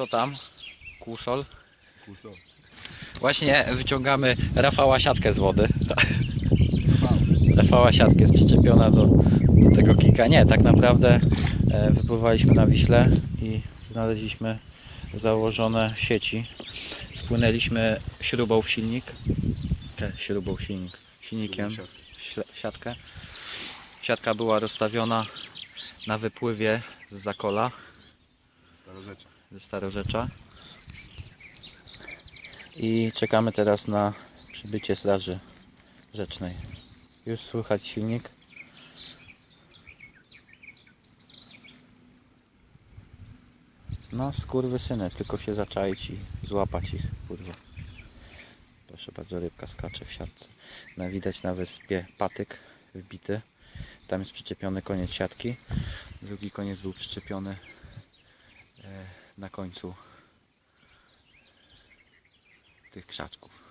Co tam? Kusol. Kusol. Właśnie wyciągamy Rafała siatkę z wody. Rafała siatkę jest przyczepiona do, do tego kika. Nie, tak naprawdę e, wypływaliśmy na Wiśle i znaleźliśmy założone sieci. Wpłynęliśmy śrubą w silnik. Cze, śrubą w silnik. Silnikiem. śle- Siatkę. Siatka była rozstawiona na wypływie z Zakola, Starorzecza. Ze Starorzecza. I czekamy teraz na przybycie Straży Rzecznej. Już słychać silnik. No, syny, tylko się zaczaić i złapać ich, kurwa. Proszę bardzo, rybka skacze w siatce. Na, widać na wyspie patyk wbity. Tam jest przyczepiony koniec siatki. Drugi koniec był przyczepiony na końcu tych krzaczków.